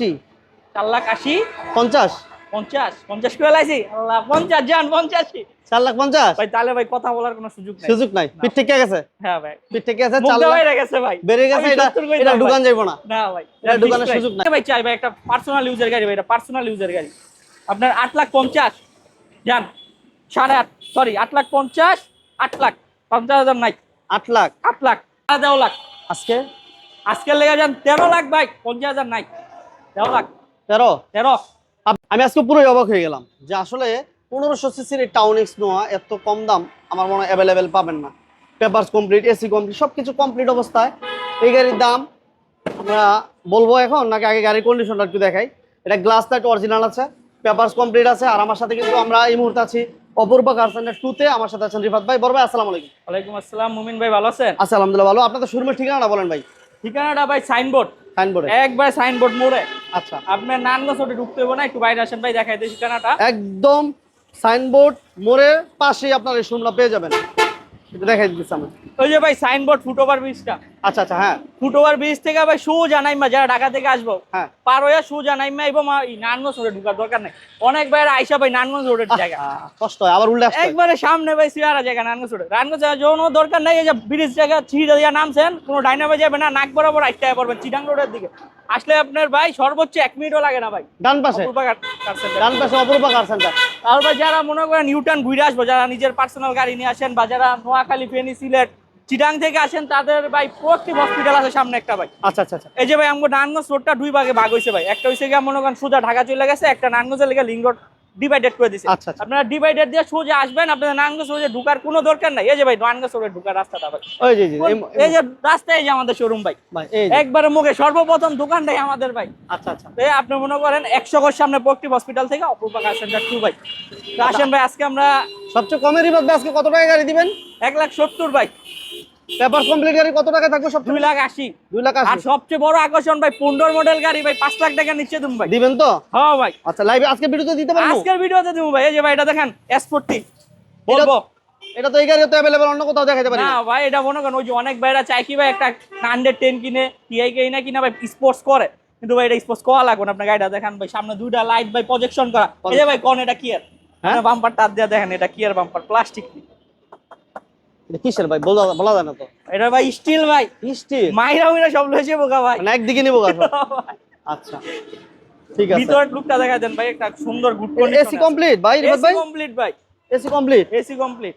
চার লাখ আশি। পঞ্চাশ। পঞ্চাশ। পঞ্চাশ করে লাইছি। আল্লাহ পঞ্চাশ যান পঞ্চাশি। চার লাখ পঞ্চাশ? ভাই তাহলে ভাই কথা বলার কোনো সুযোগ নেই। সুযোগ নাই। পিঠ থেকে গেছে? হ্যাঁ ভাই। পিঠ থেকে আছে চার দেওয়াই লাখ গেছে ভাই। বেড়ে গেছে এটা এটা দোকান যাইবো না। না ভাই এটা দোকানের সুযোগ নাই। ভাই চাই ভাই একটা পার্সোনাল ইউজার গাড়ি ভাই এটা পার্সোনাল ইউজার গাড়ি। আপনার আট লাখ পঞ্চাশ। যান সাড়ে আট সরি আট লাখ পঞ্চাশ আট লাখ। পঞ্চাশ হাজার নাই। আট লাখ। আট লাখ। সাড়ে তেরো লাখ। আজকে? আজকের লেগে যান তেরো লাখ ভাই পঞ্চাশ হাজার নাই। তেরো লাখ। তেরো? তেরো। আমি আজকে পুরোই অবাক হয়ে গেলাম যে আসলে পনেরোশো সিসির এই টাউন এক্স নোয়া এত কম দাম আমার মনে হয় অ্যাভেলেবেল পাবেন না। পেপারস কমপ্লিট এসি কমপ্লিট সব কিছু কমপ্লিট অবস্থায়। এই গাড়ির দাম আমরা বলব এখন নাকি আগে গাড়ির কন্ডিশনটা একটু দেখাই। এটা গ্লাস লাইট অরিজিনাল আছে পেপারস কমপ্লিট আছে আর আমার সাথে কিন্তু আমরা এই মুহূর্তে আছি অপূর্ব কার সেন্টার টুতে আমার সাথে আছেন রিফাত ভাই বড় ভাই আসসালামু আলাইকুম। ওয়ালাইকুম আসসালাম মুমিন ভাই ভালো আছেন? আচ্ছা আলহামদুলিল্লাহ ভালো। আপনাদের শোরুমের ঠিকানাটা বলেন ভাই। ঠিকানাটা ভাই সাইনবোর্ড। সাইনবোর্ডে? একবার সাইনবোর্ড মোড়ে। আচ্ছা। আপনার নানগঞ্জ ছোটে ঢুকতে হবে না একটু বাইরে আসেন ভাই দেখাই দিই ঠিকানাটা। একদম সাইনবোর্ড মোড়ে পাশেই আপনার এই সুমলা পেয়ে যাবেন। এটা দেখাই দিচ্ছি আমি। ওই যে ভাই সাইনবোর্ড ফুটওভার ব্রিজটা আচ্ছা আচ্ছা হ্যাঁ। ফুটওভার ব্রিজ থেকে ভাই জানাইমা যারা ঢাকা থেকে আসব হ্যাঁ। পার হয়ে শু জানাইমা এবং রোডে ঢুকার দরকার নেই। অনেক আইসা ভাই রোডের জায়গা। কষ্ট হয় আবার উল্টে একবারে সামনে ভাই সিয়ারা জায়গা রোডে যৌন দরকার নেই এই যে ব্রিজ জায়গা ছিঁড়ে দিয়ে নামছেন কোনো ডাইনামে যাবে না নাক বরাবর আইসতে পড়বেন চিটাং রোডের দিকে। আসলে আপনার ভাই সর্বোচ্চ এক মিনিটও লাগে না ভাই। ডান পাশে। ডান পাশে অপূর্ব কার সেন্টার তারপর যারা মনে করেন ইউটার্ন ঘুরে আসব যারা নিজের পার্সোনাল গাড়ি নিয়ে আসেন বা যারা নোয়াখালী ফেনী সিলেট চিটাং থেকে আসেন তাদের ভাই প্রত্যেক হসপিটাল আছে সামনে একটা ভাই। আচ্ছা আচ্ছা আচ্ছা। এই যে ভাই আমাকে নারায়ণগঞ্জ রোডটা দুই ভাগে ভাগ হয়েছে ভাই। একটা হয়েছে গিয়ে মনে করেন সোজা ঢাকা চলে গেছে একটা নারায়ণগঞ্জের লেগে লিঙ্ক রোড ডিভাইডেড করে দিছে। আচ্ছা, আচ্ছা। আপনারা ডিভাইডেড দিয়ে সোজা আসবেন আপনাদের নারায়ণগঞ্জ রোডে ঢুকার কোনো দরকার নাই। এই যে ভাই নারায়ণগঞ্জ রোডে ঢুকার রাস্তাটা ভাই। ওই যে এই- যে রাস্তা এই যে আমাদের শোরুম ভাই। ভাই একবারে মুখে সর্বপ্রথম দোকানটাই আমাদের ভাই। আচ্ছা আচ্ছা। এই আপনি মনে করেন একশো ঘর সামনে প্রকটিভ হসপিটাল থেকে অপূর্বা কার সেন্টার টু ভাই। আসেন ভাই আজকে আমরা সবচেয়ে কমের রিবাদ আজকে কত টাকা গাড়ি দিবেন? এক লাখ সত্তর ভাই। পেপার কমপ্লিট গাড়ি কত টাকা থাকবে সব দুই লাখ আশি। দুই লাখ আর সবচেয়ে বড় আকর্ষণ ভাই পনেরো মডেল গাড়ি ভাই পাঁচ লাখ টাকা নিচ্ছে তুমি ভাই। দিবেন তো? হ্যাঁ ভাই। আচ্ছা লাইভে আজকে ভিডিওতে দিতে পারব? আজকের ভিডিওতে দিব ভাই এই যে ভাই এটা দেখেন এস ফোরটি বলব। এটা তো এই গাড়ি তো অ্যাভেলেবেল অন্য কোথাও দেখাতে পারি না না। ভাই এটা মনে করেন ওই যে অনেক ভাইরা চাই কি ভাই একটা হান্ড্রেড টেন কিনে টিআই কিনে কিনা ভাই স্পোর্টস করে। কিন্তু ভাই এটা স্পোর্টস করা লাগবে না আপনার গাড়িটা দেখেন ভাই সামনে দুইটা লাইট ভাই প্রজেকশন করা। এই যে ভাই কোন এটা কিয়ার হ্যাঁ? হ্যাঁ বাম্পার টাপ দিয়ে দেখেন এটা কি আর বাম্পার প্লাস্টিক কিসের ভাই? বলা বলা যায় না তো। এটা ভাই স্টিল ভাই। মিষ্টি মাইরা মাইরা সব বোকা ভাই। মানে একদিকে নিবো গাছ আচ্ছা ঠিক আছে। লুকটা দেখা দেন ভাই একটা সুন্দর গুড এসি কমপ্লিট ভাই রিবাদ ভাই? কমপ্লিট ভাই। এসি কমপ্লিট এসি কমপ্লিট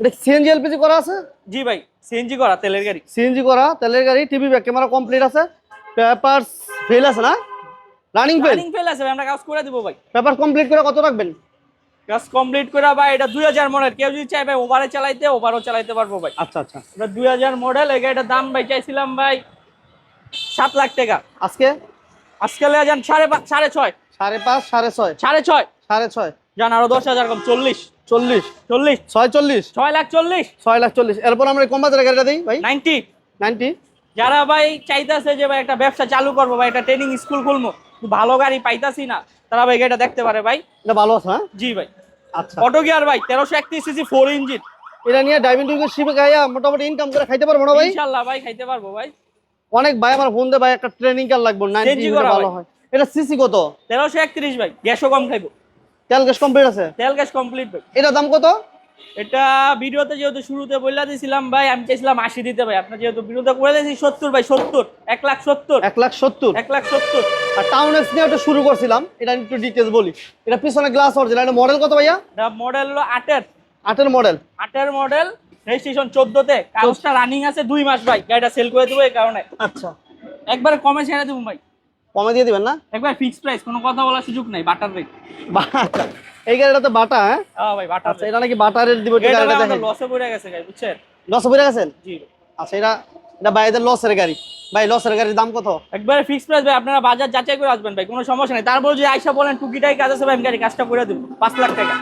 এটা সিএনজি এলপিজি করা আছে? জি ভাই সিএনজি করা তেলের গাড়ি। সিএনজি করা তেলের গাড়ি টিভি ব্যাক ক্যামেরা কমপ্লিট আছে। পেপারস ফেল আছে না? রানিং ফেল রানিং ফেল আছে আমরা কাজ করে দিব ভাই। পেপার কমপ্লিট করে কত রাখবেন? কাজ কমপ্লিট করে ভাই এটা দুই হাজার মডেল কেউ যদি চাই ভাই ওভারে চালাইতে ওভারও চালাইতে পারব ভাই। আচ্ছা আচ্ছা। এটা দুই হাজার মডেল এই গাড়িটার দাম ভাই চাইছিলাম ভাই সাত লাখ টাকা। আজকে? আজকে লেগে যান সাড়ে পাঁচ সাড়ে ছয়। সাড়ে পাঁচ সাড়ে ছয়? সাড়ে ছয়। সাড়ে ছয়? যান আরও দশ হাজার কম চল্লিশ। চল্লিশ? চল্লিশ। ছয় চল্লিশ? ছয় লাখ চল্লিশ। ছয় লাখ চল্লিশ। এরপর আমরা কম বাজারের গাড়িটা দিই ভাই? নাইনটি। নাইনটি? যারা ভাই চাইতেছে যে ভাই একটা ব্যবসা চালু করব ভাই একটা ট্রেনিং স্কুল খুলবো ভালো গাড়ি পাইতাছি না। তারা ভাই গাড়িটা দেখতে পারে ভাই। এটা ভালো আছে হ্যাঁ? জি ভাই। আচ্ছা। অটো গিয়ার ভাই তেরোশো একত্রিশ সিসি ফোর ইঞ্জিন এটা নিয়ে ডাইভিং টিভিং শিপে গাইয়া মোটামুটি ইনকাম করে খাইতে পারব না ভাই? ইনশাল্লাহ ভাই খাইতে পারব ভাই। অনেক ভাই আমার ফোন দে ভাই একটা ট্রেনিং কার লাগবে নাইনটি CNG করা ভালো হয়। এটা সিসি কত? তেরোশো একত্রিশ ভাই গ্যাসও কম খাইবো। তেল গ্যাস কমপ্লিট আছে? তেল গ্যাস কমপ্লিট ভাই। এটা দাম কত? এটা ভিডিওতে যেহেতু শুরুতে বললা দিয়েছিলাম ভাই আমি চাইছিলাম আশি দিতে ভাই। আপনার যেহেতু ভিডিওতে করে দিয়েছি সত্তর ভাই সত্তর এক লাখ সত্তর। এক লাখ সত্তর? এক লাখ সত্তর। আর টাউন এক্স নিয়ে একটা শুরু করছিলাম এটা একটু ডিটেলস বলি। এটা পিছনে গ্লাস অরিজিনাল এটা মডেল কত ভাইয়া? এটা মডেল হলো আটের। আটের মডেল আটের মডেল রেজিস্ট্রেশন চোদ্দতে। কাগজটা রানিং আছে দুই মাস ভাই গাড়িটা সেল করে দেবো এই কারণে। আচ্ছা। একবার কমে ছেড়ে দেবো ভাই। কমে দিয়ে দিবেন না? একবার ফিক্স প্রাইস কোনো কথা বলার সুযোগ নাই বাটার রেট বাটা এই গাড়িটা তো বাটা হ্যাঁ? হ্যাঁ ভাই বাটার আচ্ছা এটা নাকি বাটারের দিব গাড়িটা লসে পড়ে গেছে গাড়ি বুঝছেন? লস পড়ে গেছেন? জি। আচ্ছা এটা এটা ভাইদের লসের গাড়ি। ভাই লসের গাড়ির দাম কত? একবারে ফিক্স প্রাইস ভাই আপনারা বাজার যাচাই করে আসবেন ভাই কোনো সমস্যা নেই। তারপর যদি আইসা বলেন টুকিটাই কাজ আছে ভাই আমি গাড়ি কাজটা করে দেবো। পাঁচ লাখ টাকা।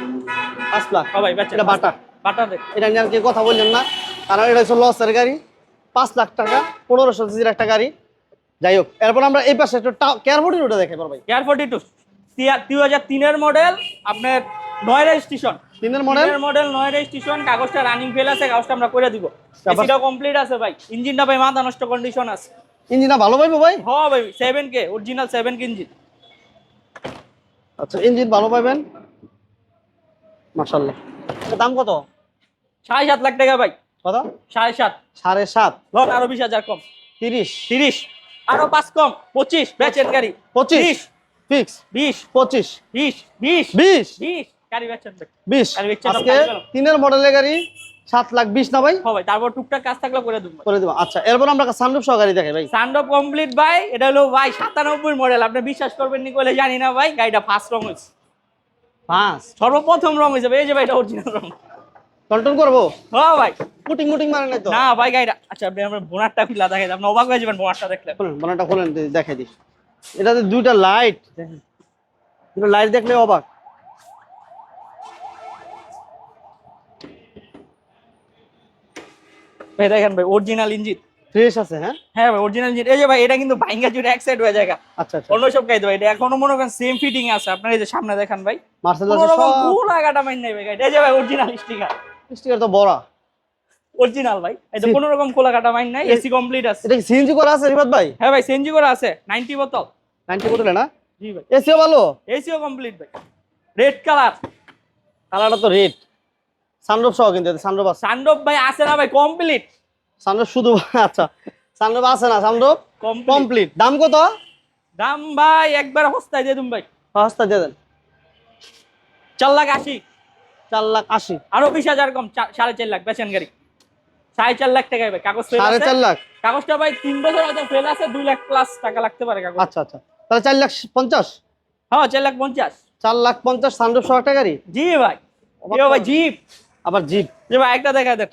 পাঁচ লাখ? হ্যাঁ ভাই এটা বাটা। বাটার এটা নিয়ে কি কথা বললেন না। কারণ এটা হচ্ছে লসের গাড়ি। পাঁচ লাখ টাকা পনেরোশো সিসির একটা গাড়ি। যাই হোক এরপর আমরা এই পাশে একটু কেয়ারফোর্টির ওটা দেখে ভাই। এয়ার ফোর্টি টু দুই হাজার তিনের মডেল আপনার নয় রেজিস্ট্রেশন তিনের মডেল মডেল নয় রেজিস্ট্রেশন কাগজটা রানিং ফেল আছে কাগজটা আমরা করে দিব। তারপর- কমপ্লিট আছে ভাই। ইঞ্জিনটা ভাই মাথা নষ্ট কন্ডিশন আছে। ইঞ্জিনটা ভালো পাইবো ভাই? হ ভাই seven K original seven K engine আচ্ছা ইঞ্জিন ভালো মাশাল্লাহ দাম কত? সাড়ে সাত লাখ টাকা ভাই। কত? সাড়ে সাত। সাড়ে সাত। আরও বিশ হাজার কম। তিরিশ। তিরিশ। আরও পাঁচ কম। পঁচিশ। বেচেন গাড়ি। পঁচিশ। ফিক্স বিশ। পঁচিশ। বিশ বিশ। বিশ। বিশ। গাড়ি বেচেন ভাই বিশ। আর বেচছেন আজকে তিনের মডেলের গাড়ি সাত লাখ বিশ না ভাই? তারপর টুকটাক কাজ থাকলে করে দেবো। করে দেবো। আচ্ছা এরপর আমরা সানরুফ সহ গাড়ি দেখে ভাই। সানডপ কমপ্লিট ভাই এটা হলো ভাই সাতানব্বই মডেল আপনি বিশ্বাস করবেন নি বলে জানি না ভাই গাড়িটা ফার্স্ট রং হয়েছে। পাঁচ সর্বপ্রথম রং হয়েছে এই যে ভাই এটা অরিজিনাল রং। কন্ট্রোল করব? হ্যাঁ ভাই। মুটিং মুটিং মারে নাই তো? না ভাই গাড়িটা আচ্ছা আপনি আমার বোনারটা খুলে দেখেন আপনি অবাক হয়ে যাবেন বোনারটা দেখলে। খোলেন দে- দেখাই দিই। এটাতে দুইটা লাইট দুটো লাইট দেখলে অবাক। ভাই দেখেন ভাই অরিজিনাল ইঞ্জিন। ফ্রেশ আছে হ্যাঁ? হ্যাঁ ভাই অরিজিনাল ইঞ্জিন। এই যে ভাই এটা কিন্তু ভাইঙ্গা জুড়ে এক সাইড হয়ে জায়গা আচ্ছা আচ্ছা। অন্য সব গাড়ি ভাই এটা এখনও মনে করেন সেম ফিটিং আছে। আপনার এই যে সামনে দেখেন ভাই। সব আগাটা মাইন নাই ভাই এই যে ভাই অরিজিনাল স্টিকার স্টিকার তো বড়। অরিজিনাল ভাই। যে কোনো রকম খোলা কাটা মাইন নাই এসি কমপ্লিট আছে। এটা সিএনজি করা আছে রিবাদ ভাই? হ্যাঁ ভাই সেনজি করা আছে 90 বোতল। 90 বোতলে না? জি ভাই। এসিও ভালো? এসিও কমপ্লিট ভাই। রেড কালার কালারটা তো রেড সানরুফ সহ কিন্তু সানরুফ আছে। সানডপ ভাই আছে না ভাই কমপ্লিট সানরুফ শুধু আচ্ছা। সানরুফ আছে না সানরুফ কমপ্লিট দাম কত? দাম ভাই একবার হস্তায় দিয়ে দিন ভাই। সস্তা দিয়ে দেন। চার লাখ আশি। চার লাখ আশি। আরও বিশ হাজার কম সাড়ে চার লাখ বেচেন গাড়ি। সাড়ে চার লাখ ভাই। কাগজ সাড়ে চার লাখ? কাগজটা ভাই তিন বছর হয়তো ফেল আছে দুই লাখ প্লাস টাকা লাগতে পারে কাগজ। আচ্ছা আচ্ছা। তাহলে চার লাখ পঞ্চাশ? হ্যাঁ চার লাখ পঞ্চাশ। চার লাখ পঞ্চাশ সানরুফ সহ একটা গাড়ি? জি ভাই। ভাই জিপ। আবার জিপ। যে ভাই একটা দেখা দেখ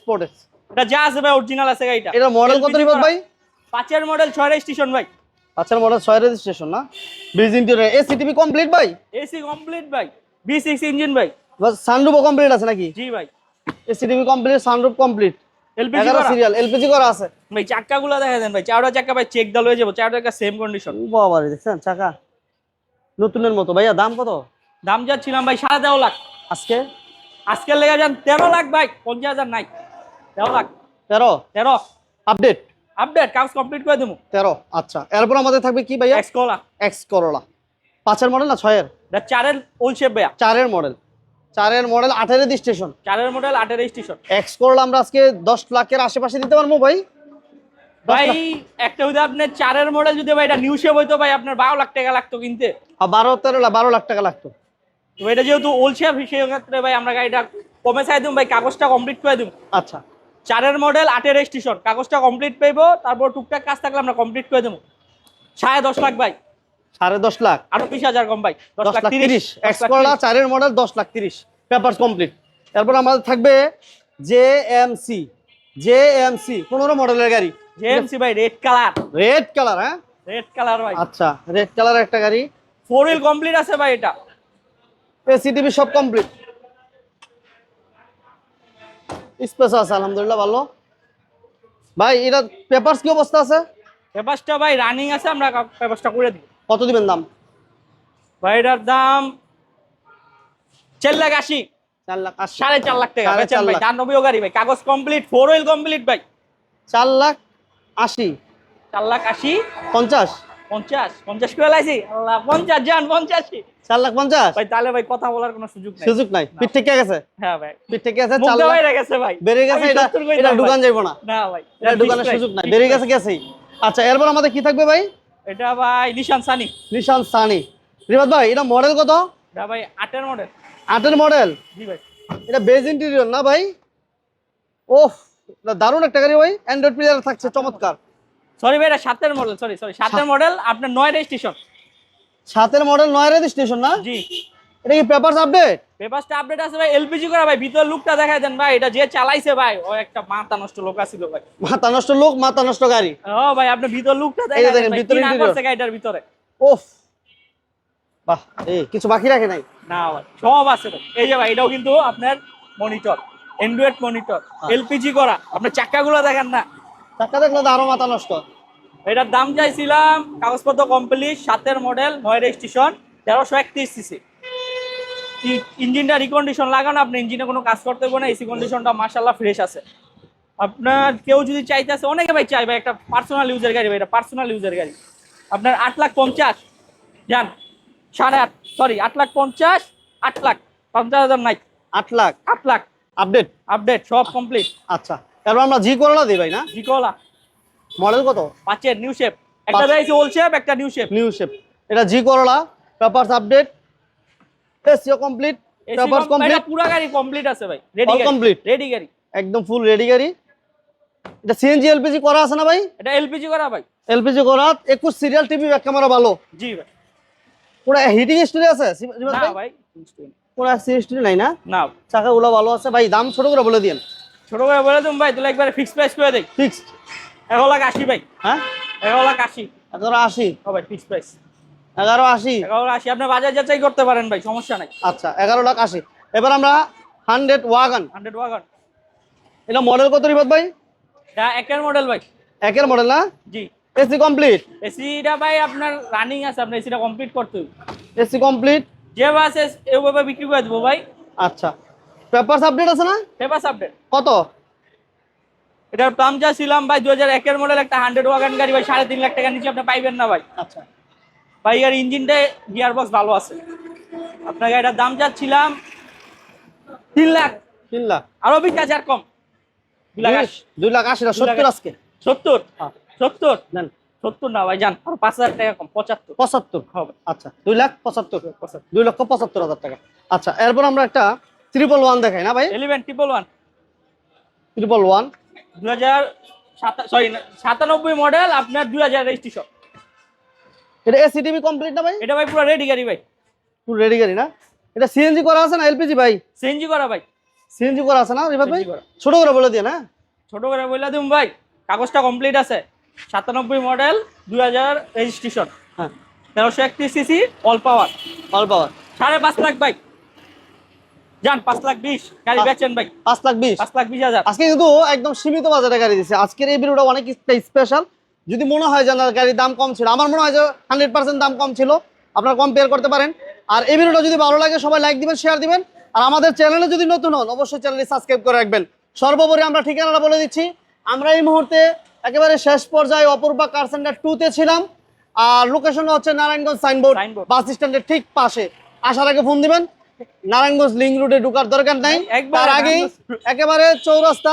স্পোর্টেস এটা যা আছে ভাই অরিজিনাল আছে গাড়িটা। এটা মডেল কত করা। ভাই? পাঁচের মডেল ছয় স্টেশন ভাই। আচ্ছা মডেল ছয় রেজিস্ট্রেশন না? Bridge interior AC TV complete ভাই? এসি কমপ্লিট ভাই। বি সিক্স ইঞ্জিন ভাই। সানরুফও কমপ্লিট আছে নাকি? জি ভাই। AC TV complete sunroof complete LPG এগারো সিরিয়াল এলপিজি করা আছে। ভাই চাক্কাগুলো দেখা দেন ভাই চারটা চাক্কা ভাই চেক দল হয়ে যাব চারটা চাক্কা সেম কন্ডিশন বাবা রে দেখছেন? চাকা। নতুনের মতো। ভাইয়া দাম কত? দাম যাচ্ছিলাম ভাই সাড়ে তেরো লাখ। আজকে? আজকের লেগে যান তেরো লাখ ভাই পঞ্চাশ হাজার নাই। তেরো লাখ। তেরো? তেরো। আপডেট আপডেট কাজ কমপ্লিট করে দেবো। তেরো আচ্ছা। এরপর আমাদের থাকবে কি ভাইয়া? এক্স কলা এক্স করোলা পাঁচের মডেল না ছয়ের? চারের ওল শেপ ভাইয়া। চারের মডেল চারের মডেল আঠের রেজিস্ট্রেশন চারের মডেল আটের স্টেশন এক্স করোলা আমরা আজকে দশ লাখের আশেপাশে দিতে পারব ভাই? ভাই একটা যদি আপনার চারের মডেল যদি ভাই এটা নিউ শেপ হইতো ভাই আপনার বারো লাখ টাকা লাগতো কিনতে। বারো তেরো লাখ বারো লাখ টাকা লাগতো। তো এটা যেহেতু ওল শেপ সেই ক্ষেত্রে ভাই আমরা গাড়িটা কমে চাই দিম ভাই কাগজটা কমপ্লিট করে দিব আচ্ছা। চারের মডেল আটের স্টেশন কাগজটা কমপ্লিট পাইবো তারপর টুকটাক কাজ থাকলে আমরা কমপ্লিট করে দেবো সাড়ে দশ লাখ ভাই। সাড়ে দশ লাখ। আরও বিশ হাজার কম ভাই। দশ লাখ তিরিশ। এক্স করোলা চারের মডেল দশ লাখ তিরিশ। পেপারস কমপ্লিট এরপর আমাদের থাকবে J M C J M C পনেরো মডেলের গাড়ি। জেএমসি ভাই রেড কালার রেড কালার হ্যাঁ? রেড কালার ভাই। আচ্ছা রেড কালার একটা গাড়ি। ফোর হুইল কমপ্লিট আছে ভাই এটা। এসি টিভি সব কমপ্লিট স্পেস আছে আলহামদুলিল্লাহ ভালো। ভাই এটা পেপারস কি অবস্থা আছে? পেপারসটা ভাই রানিং আছে আমরা পেপারসটা করে দিই কত দিবেন দাম? ভাই এটার দাম চার লাখ আশি। চার লাখ সাড়ে চার লাখ টাকা চার ভাই। দানবীয় গাড়ি ভাই কাগজ কমপ্লিট ফোর হুইল কমপ্লিট ভাই। চার লাখ আশি। চার লাখ আশি। পঞ্চাশ? পঞ্চাশ পঞ্চাশ করে লাইছি। আল্লাহ পঞ্চাশ যান পঞ্চাশি। চার লাখ পঞ্চাশ? ভাই তাহলে ভাই কথা বলার কোনো সুযোগ নেই। সুযোগ নাই। পিঠ থেকে গেছে? হ্যাঁ ভাই। পিঠ থেকে গেছে চার লাখ গেছে ভাই। বেড়ে গেছে এটা এটা দোকান যাইবো না। না ভাই। এটা দোকানের সুযোগ নাই। বেড়ে গেছে গেছেই। আচ্ছা এরপর আমাদের কি থাকবে ভাই? এটা ভাই নিশান সানি নিশান সানি রিবাদ ভাই এটা মডেল কত? এটা ভাই আটের মডেল আটের মডেল জি ভাই। এটা বেজ ইন্টেরিয়র না ভাই? ওহ দারুণ একটা গাড়ি ভাই। অ্যান্ড্রয়েড প্লেয়ার থাকছে চমৎকার। সরি ভাই এটা সাতের মডেল সরি সরি সাতের মডেল আপনার নয় স্টেশন সাতের মডেল নয় রেজিস্ট্রেশন না? জি। এটা কি পেপারস আপডেট পেপারসটা আপডেট আছে ভাই এলপিজি করা ভাই ভিতর লুকটা দেখাই দেন ভাই এটা যে চালাইছে ভাই ও একটা মাথা নষ্ট লোক আছিল ভাই। মাথা নষ্ট লোক মাথা নষ্ট গাড়ি। ও ভাই আপনি ভিতর লুকটা এই দেখেন, ভিতরে। করছে গাড়িটার ভিতরে? ওফ। বাহ এই কিছু বাকি রাখে নাই? না ভাই সব আছে ভাই। এই যে ভাই এটাও কিন্তু আপনার মনিটর অ্যান্ড্রয়েড মনিটর এলপিজি করা। আপনার চাক্কাগুলো দেখেন না। টাকা দেখলে তো আরও মাথা নষ্ট। এটার দাম চাইছিলাম কাগজপত্র কমপ্লিট সাতের মডেল নয় রেজিস্ট্রেশন তেরোশো একত্রিশ সিসি ইঞ্জিনটা রিকন্ডিশন লাগানো আপনি ইঞ্জিনে কোনো কাজ করতে হবে না এসি কন্ডিশনটা মার্শাল্লাহ ফ্রেশ আছে। আপনার কেউ যদি চাইতেছে অনেকে ভাই চাই ভাই একটা পার্সোনাল ইউজের গাড়ি ভাই এটা পার্সোনাল ইউজের গাড়ি। আপনার আট লাখ পঞ্চাশ যান সাড়ে আট সরি আট লাখ পঞ্চাশ আট লাখ পঞ্চাশ হাজার নাই। আট লাখ? আট লাখ। আপডেট আপডেট সব কমপ্লিট আচ্ছা এবার আমরা জি করলা দিই ভাই না? জিকোলা মডেল কত? পাঁচের নিউ শেপ একটা। রয়েছে ওল শেপ একটা নিউ শেপ নিউ শেপ এটা জি করলা পেপারস আপডেট এসিও কমপ্লিট পেপারস কমপ্লিট পুরো গাড়ি কমপ্লিট আছে ভাই রেডি complete? রেডি গাড়ি। একদম ফুল রেডি গাড়ি। এটা সিএনজি এলপিজি করা আছে না ভাই? এটা এলপিজি করা ভাই। এলপিজি করা একুশ সিরিয়াল টিভি ব্যাক ক্যামেরা ভালো। জি ভাই। পুরো হিটিং স্টোরি আছে? না ভাই? কোনো অ্যাক্সিডেন্ট নাই। না? না। চাকাগুলো ভালো আছে। ভাই দাম ছোট করে বলে দিন ছোট করে বলে তুমি ভাই তাহলে একবারে ফিক্স প্রাইস করে দেই। ফিক্সড এগারো লাখ আশি ভাই। হ্যাঁ? এগারো লাখ আশি। এগারো আশি। ও ভাই ফিক্স প্রাইস এগারো আশি। এগারো আশি আপনি বাজার যাচাই করতে পারেন ভাই সমস্যা নাই। আচ্ছা এগারো লাখ আশি। এবার আমরা হান্ড্রেড ওয়াগান হান্ড্রেড ওয়াগন এটা মডেল কত রিবাদ ভাই? এটা একের মডেল ভাই। একের মডেল না? জি। এসি কমপ্লিট এসিটা ভাই আপনার রানিং আছে আপনার এসিটা কমপ্লিট করতে হবে। এসি কমপ্লিট যে বাস এইভাবে বিক্রি করে দেবো ভাই। আচ্ছা। পেপারস আপডেট আছে না? পেপাস আপডেট কত? এটার দাম যা ছিলাম ভাই দু হাজার একের মডেল একটা হান্ড্রেড ওয়াগান গাড়ি ভাই সাড়ে তিন লাখ টাকা নিচে আপনি পাইবেন না ভাই। আচ্ছা। ভাই এর ইঞ্জিনটা গিয়ার বক্স ভালো আছে। আপনাকে গাড়িটার দাম যাচ্ছিলাম তিন লাখ। তিন লাখ। আরও বিশ হাজার কম। দুই লাখ আশি সত্তর। আজকে? সত্তর। হ্যাঁ। সত্তর? নেন। সত্তর না ভাই জান আরও পাঁচ হাজার টাকা কম পঁচাত্তর। পঁচাত্তর? হবে। আচ্ছা দুই লাখ পঁচাত্তর? দুই লক্ষ পঁচাত্তর হাজার টাকা। আচ্ছা এরপর আমরা একটা ট্রিপল ওয়ান দেখাই না ভাই? Eleven triple one triple one দু হাজার সাতানব্বই মডেল আপনার দুই হাজার রেজিস্ট্রেশন এটা এসি টিভি কমপ্লিট না ভাই? এটা ভাই পুরো রেডি গাড়ি ভাই। পুরো রেডি গাড়ি না? এটা সিএনজি করা আছে না এলপিজি ভাই? সিএনজি করা ভাই। সিএনজি করা আছে না রিবাদ ভাই? ছোট করে বলে দিয়ে না ছোট করে বললে দিম ভাই। কাগজটা কমপ্লিট আছে। সাতানব্বই মডেল দুই হাজার রেজিস্ট্রেশন হ্যাঁ। তেরোশো একত্রিশ CC all power all power সাড়ে পাঁচ লাখ বাইক যান পাঁচ লাখ বিশ। গাড়ি বেচেন ভাই। পাঁচ লাখ বিশ। পাঁচ লাখ বিশ হাজার। আজকে কিন্তু একদম সীমিত বাজারে গাড়ি দিচ্ছে আজকের এই ভিডিওটা অনেক স্পেশাল যদি মনে হয় যে না গাড়ির দাম কম ছিল আমার মনে হয় যে হান্ড্রেড পার্সেন্ট দাম কম ছিল আপনারা কম্পেয়ার করতে পারেন। আর এই ভিডিওটা যদি ভালো লাগে সবাই লাইক দিবেন শেয়ার দিবেন। আর আমাদের চ্যানেলে যদি নতুন হন অবশ্যই চ্যানেলটি সাবস্ক্রাইব করে রাখবেন। সর্বোপরি আমরা ঠিকানাটা বলে দিচ্ছি। আমরা এই মুহূর্তে একেবারে শেষ পর্যায়ে অপূর্বা কার সেন্টার টুতে ছিলাম। আর লোকেশন হচ্ছে নারায়ণগঞ্জ সাইনবোর্ড। বাস স্ট্যান্ডের ঠিক পাশে। আসার আগে ফোন দিবেন। নারায়ণগঞ্জ লিং রুটে ঢোকার দরকার নাই। তার আগেই একেবারে চৌরাস্তা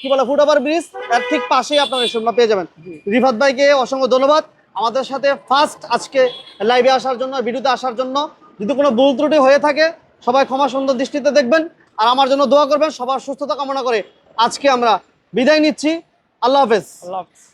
কি বলে ফুটওভার ব্রিজের ঠিক পাশেই আপনারা শোরুমটা পেয়ে যাবেন। রিফাত ভাইকে অসংখ্য ধন্যবাদ। আমাদের সাথে ফার্স্ট আজকে লাইভে আসার জন্য ভিডিওতে আসার জন্য যদি কোনো ভুল ত্রুটি হয়ে থাকে সবাই ক্ষমা সুন্দর দৃষ্টিতে দেখবেন। আর আমার জন্য দোয়া করবেন সবার সুস্থতা কামনা করে আজকে আমরা বিদায় নিচ্ছি। আল্লাহ হাফেজ। আল্লাহ হাফিজ।